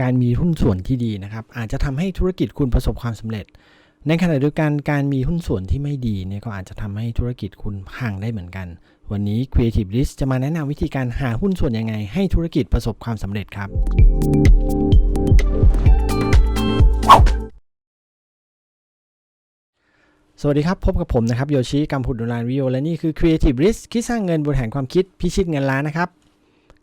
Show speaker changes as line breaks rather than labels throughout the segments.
การมีหุ้นส่วนที่ดีนะครับ อาจจะทำให้ธุรกิจคุณประสบความสำเร็จ ในขณะเดียวกันการมีหุ้นส่วนที่ไม่ดีเนี่ยก็อาจจะทำให้ธุรกิจคุณพังได้เหมือนกัน วันนี้ Creative List จะมาแนะนำวิธีการหาหุ้นส่วนยังไง ให้ธุรกิจประสบความสำเร็จครับ สวัสดีครับ พบกับผมนะครับโยชิกัมพูดุลานวิโอและนี่คือ Creative List คิดสร้างเงินบนแห่งความคิดพิชิตเงินล้านนะครับ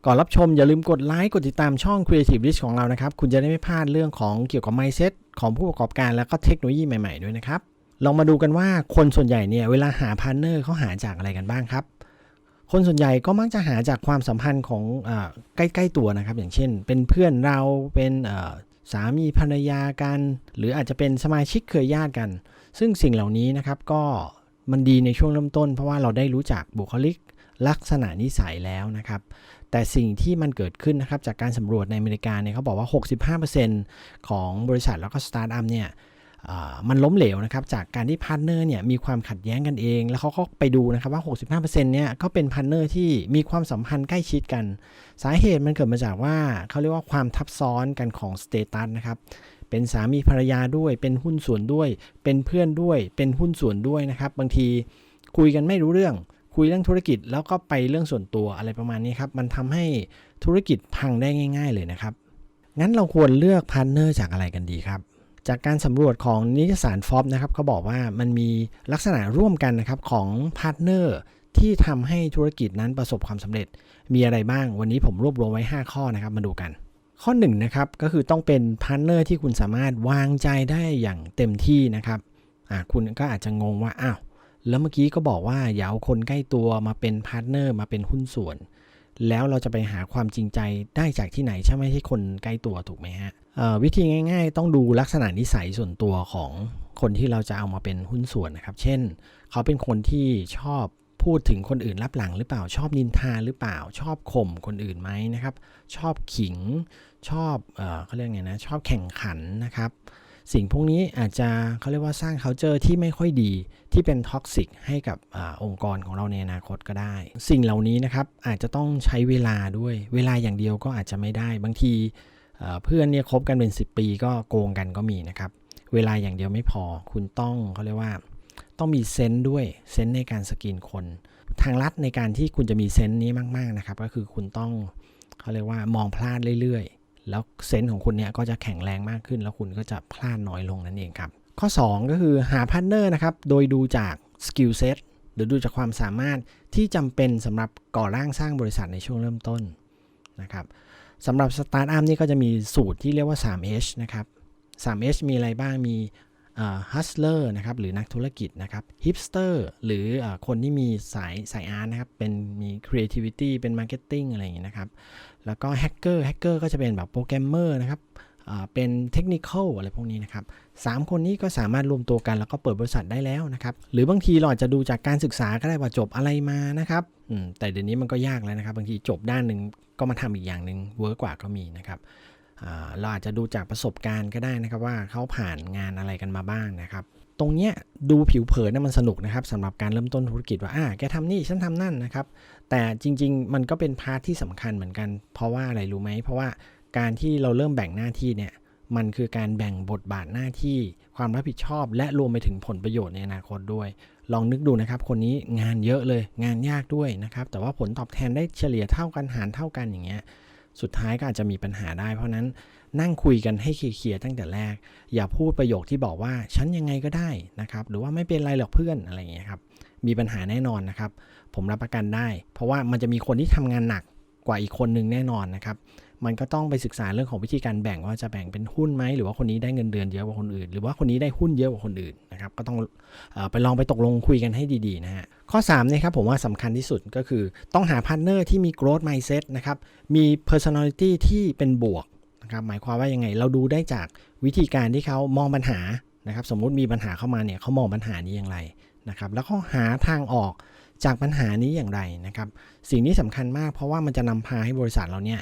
ก่อนรับชมอย่าลืมกดไลค์กดติดตามช่อง Creative List ของเรานะครับ คุณจะได้ไม่พลาดเรื่องของเกี่ยวกับ mindset ของผู้ประกอบการแล้วก็เทคโนโลยีใหม่ๆด้วยนะครับ ลองมาดูกันว่าคนส่วนใหญ่เนี่ยเวลาหาพาร์เนอร์เขาหาจากอะไรกันบ้างครับ คนส่วนใหญ่ก็มักจะหาจากความสัมพันธ์ของอใกล้ๆตัวนะครับ อย่างเช่น เป็นเพื่อนเราเป็นสามีภรรยากัน หรืออาจจะเป็นสมาชิกเครือญาติกัน ซึ่งสิ่งเหล่านี้นะครับก็มันดีในช่วงเริ่มต้น เพราะว่าเราได้รู้จักบุคลิกลักษณะนิสัยแล้วนะครับ แต่สิ่งที่มันเกิดขึ้นนะครับจากการสำรวจในอเมริกาเนี่ยเขาบอกว่า 65%ของบริษัทแล้วก็สตาร์ทอัพเนี่ยมันล้มเหลวนะครับจากการที่พาร์ทเนอร์เนี่ยมีความขัดแย้งกันเอง แล้วเขาก็ไปดูนะครับว่า 65%เนี่ยก็เป็นพาร์ทเนอร์ที่มีความสัมพันธ์ใกล้ชิดกัน สาเหตุมันเกิดมาจากว่าเขาเรียกว่าความทับซ้อนกันของสเตตัสนะครับเป็นสามีภรรยาด้วย เป็นหุ้นส่วนด้วย เป็นเพื่อนด้วย เป็นหุ้นส่วนด้วยนะครับ บางทีคุยกันไม่รู้เรื่อง คุยเรื่องธุรกิจ แล้วก็ไปเรื่องส่วนตัวอะไรประมาณนี้ครับ มันทำให้ธุรกิจพังได้ง่าย ๆ เลยนะครับ งั้นเราควรเลือกพาร์ทเนอร์จากอะไรกันดีครับ จากการสำรวจของนิตยสารฟอบนะครับเขาบอกว่ามันมีลักษณะร่วมกันนะครับของพาร์ทเนอร์ที่ทำให้ธุรกิจนั้นประสบความสำเร็จ มีอะไรบ้าง วันนี้ผมรวบรวมไว้ 5 ข้อนะครับ มาดูกัน ข้อ1นงนะครับก็คือต้องเป็นพาร์ทเนอร์ที่คุณสามารถวางใจได้อย่างเต็มที่นะครับอ่าคุณก็อาจจะงงว่าอ้าว แล้วเมื่อกี้ก็บอกว่าอย่าเอาคนใกล้ตัวมาเป็นพาร์ทเนอร์มาเป็นหุ้นส่วน แล้วเราจะไปหาความจริงใจได้จากที่ไหนใช่ไหมที่คนใกล้ตัวถูกไหมฮะวิธีง่าย ๆ ต้องดูลักษณะนิสัยส่วนตัวของคนที่เราจะเอามาเป็นหุ้นส่วนนะครับ เช่น เขาเป็นคนที่ชอบพูดถึงคนอื่นรับหลังหรือเปล่าชอบนินทาหรือเปล่า ชอบข่มคนอื่นไหมนะครับ ชอบขิง ชอบเออเขาเรียกไงนะ ชอบแข่งขันนะครับ สิ่งพวกนี้อาจจะเขาเรียกว่าสร้าง culture ที่ไม่ค่อยดีที่เป็นท็อกซิกให้กับอองค์กรของเราในอนาคตก็ได้ สิ่งเหล่านี้นะครับอาจจะต้องใช้เวลาด้วย เวลาอย่างเดียวก็อาจจะไม่ได้ บางทีเพื่อนเนี่ยคบกันเป็น 10 ปีก็โกงกันก็มีนะครับ เวลาอย่างเดียวไม่พอคุณต้องเขาเรียกว่า ต้องมีเซนส์ด้วยเซนส์ในการสกรีนคน ทางลัดในการที่คุณจะมีเซนส์นี้มาก ๆนะครับ ก็คือคุณต้องเขาเรียกว่ามองพลาดเรื่อยๆ แล้วเซนส์ของคุณเนี่ยก็จะแข็งแรงมากขึ้น แล้วคุณก็จะพลาดน้อยลงนั่นเองครับ ข้อ 2 ก็คือหาพาร์ทเนอร์นะครับ โดยดูจากสกิลเซ็ตหรือดูจากความสามารถที่จำเป็นสำหรับก่อร่างสร้างบริษัทในช่วงเริ่มต้นนะครับสำหรับสตาร์ทอัพนี่ก็จะมีสูตรที่เรียกว่า 3H นะครับ 3H มีอะไรบ้างมีฮัสเลอร์นะครับหรือนักธุรกิจนะครับฮิปสเตอร์หรืออคนที่มีสายสายอาร์ตนะครับเป็นมี creativity เป็น marketing อะไรอย่างนี้นะครับ แล้วก็แฮกเกอร์แฮกเกอร์ก็จะเป็นแบบโปรแกรมเมอร์นะครับเป็นเทคนิคอลอะไรพวกนี้นะครับสามคนนี้ก็สามารถรวมตัวกันแล้วก็เปิดบริษัทได้แล้วนะครับ หรือบางทีเราอาจจะดูจากการศึกษาก็ได้ว่าจบอะไรมานะครับอืมแต่เดี๋ยวนี้มันก็ยากแล้วนะครับ บางทีจบด้านหนึ่งก็มาทำอีกอย่างหนึ่งเวิร์กกว่าก็มีนะครับเราอาจจะดูจากประสบการณ์ก็ได้นะครับว่าเขาผ่านงานอะไรกันมาบ้างนะครับ ตรงเนี้ยดูผิวเผินนะมันสนุกนะครับสำหรับการเริ่มต้นธุรกิจว่าอ่าแกทำนี่ฉันทำนั่นนะครับ แต่จริง ๆ มันก็เป็นพาร์ทที่สำคัญเหมือนกัน เพราะว่าอะไรรู้ไหมเพราะว่าการที่เราเริ่มแบ่งหน้าที่เนี่ยมันคือการแบ่งบทบาทหน้าที่ความรับผิดชอบ และรวมไปถึงผลประโยชน์ในอนาคตด้วย ลองนึกดูนะครับ คนนี้งานเยอะเลยงานยากด้วยนะครับ แต่ว่าผลตอบแทนได้เฉลี่ยเท่ากันหารเท่ากันอย่างเงี้ย สุดท้ายก็อาจจะมีปัญหาได้ เพราะนั้นนั่งคุยกันให้เคลียร์ตั้งแต่แรก อย่าพูดประโยคที่บอกว่าฉันยังไงก็ได้นะครับ หรือว่าไม่เป็นไรหรอกเพื่อนอะไรอย่างเงี้ยครับ มีปัญหาแน่นอนนะครับ ผมรับประกันได้ เพราะว่ามันจะมีคนที่ทำงานหนักกว่าอีกคนนึงแน่นอนนะครับ มันก็ต้องไปศึกษาเรื่องของวิธีการแบ่งว่าจะแบ่งเป็นหุ้นไหมหรือว่าคนนี้ได้เงินเดือนเยอะกว่าคนอื่น หรือว่าคนนี้ได้หุ้นเยอะกว่าคนอื่นนะครับก็ต้องอไปลองไปตกลงคุยกันให้ดีๆนะฮะข้อ3นะครับผมว่าสำคัญที่สุดก็คือต้องหาพาร์ทเนอร์ที่มี growth mindset นะครับมี personality ที่เป็นบวกนะครับหมายความว่ายังไงเราดูได้จากวิธีการที่เขามองปัญหานะครับสมมุติมีปัญหาเข้ามาเนี่ยเขามองปัญหานี้อย่างไรนะครับแล้วเขาหาทางออก จากปัญหานี้อย่างไรนะครับ สิ่งนี้สำคัญมากเพราะว่ามันจะนำพาให้บริษัทเราเนี่ย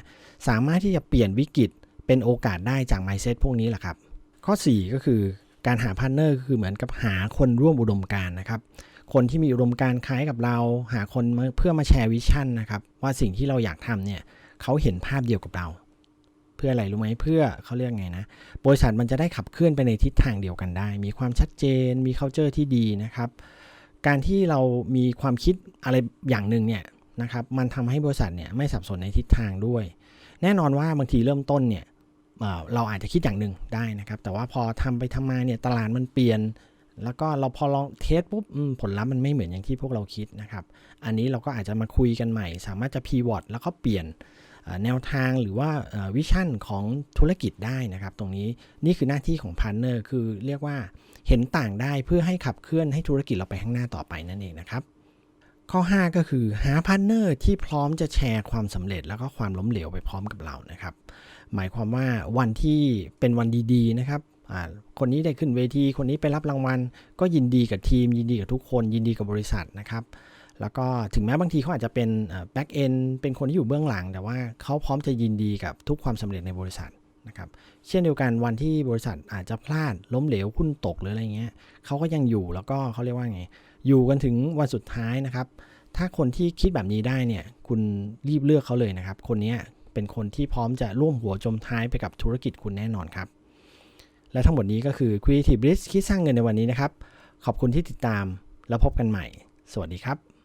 สามารถที่จะเปลี่ยนวิกฤตเป็นโอกาสได้จาก mindset พวกนี้แหละครับ ข้อ 4 ก็คือการหาพาร์ทเนอร์คือเหมือนกับหาคนร่วมอุดมการนะครับ คนที่มีอุดมการคล้ายกับเรา หาคนเพื่อมาแชร์วิชั่นนะครับ ว่าสิ่งที่เราอยากทำเนี่ยเขาเห็นภาพเดียวกับเรา เพื่ออะไรรู้ไหมเพื่อเขาเรียกไงนะ บริษัทมันจะได้ขับเคลื่อนไปในทิศทางเดียวกันได้ มีความชัดเจน มี culture ที่ดีนะครับ การที่เรามีความคิดอะไรอย่างหนึ่งเนี่ยนะครับมันทำให้บริษัทเนี่ยไม่สับสนในทิศทางด้วย แน่นอนว่าบางทีเริ่มต้นเนี่ยเราอาจจะคิดอย่างหนึ่งได้นะครับ แต่ว่าพอทำไปทำมาเนี่ยตลาดมันเปลี่ยน แล้วก็เราพอลองเทสปุ๊บผลลัพธ์มันไม่เหมือนอย่างที่พวกเราคิดนะครับ อันนี้เราก็อาจจะมาคุยกันใหม่ สามารถจะพีวอตแล้วก็เปลี่ยนแนวทางหรือว่าวิชั่นของธุรกิจได้นะครับ ตรงนี้นี่คือหน้าที่ของพาร์เนอร์คือเรียกว่า เห็นต่างได้เพื่อให้ขับเคลื่อนให้ธุรกิจเราไปข้างหน้าต่อไปนั่นเองนะครับ ข้อ 5 ก็คือหาพาร์ทเนอร์ที่พร้อมจะแชร์ความสำเร็จแล้วก็ความล้มเหลวไปพร้อมกับเรานะครับ หมายความว่าวันที่เป็นวันดีๆนะครับคนนี้ได้ขึ้นเวที คนนี้ไปรับรางวัล ก็ยินดีกับทีม ยินดีกับทุกคน ยินดีกับบริษัทนะครับ แล้วก็ถึงแม้บางทีเขาอาจจะเป็นแบ็กเอนเป็นคนที่อยู่เบื้องหลัง แต่ว่าเขาพร้อมจะยินดีกับทุกความสำเร็จในบริษัท นะครับเช่นเดียวกันวันที่บริษัทอาจจะพลาดล้มเหลวหุ้นตกหรืออะไรเงี้ยเขาก็ยังอยู่แล้วก็เขาเรียกว่าไง อยู่กันถึงวันสุดท้ายนะครับ ถ้าคนที่คิดแบบนี้ได้เนี่ยคุณรีบเลือกเขาเลยนะครับ คนนี้เป็นคนที่พร้อมจะร่วมหัวจมท้ายไปกับธุรกิจคุณแน่นอนครับ และทั้งหมดนี้ก็คือ Creative Risk คิดสร้างเงินในวันนี้นะครับ ขอบคุณที่ติดตามแล้วพบกันใหม่ สวัสดีครับ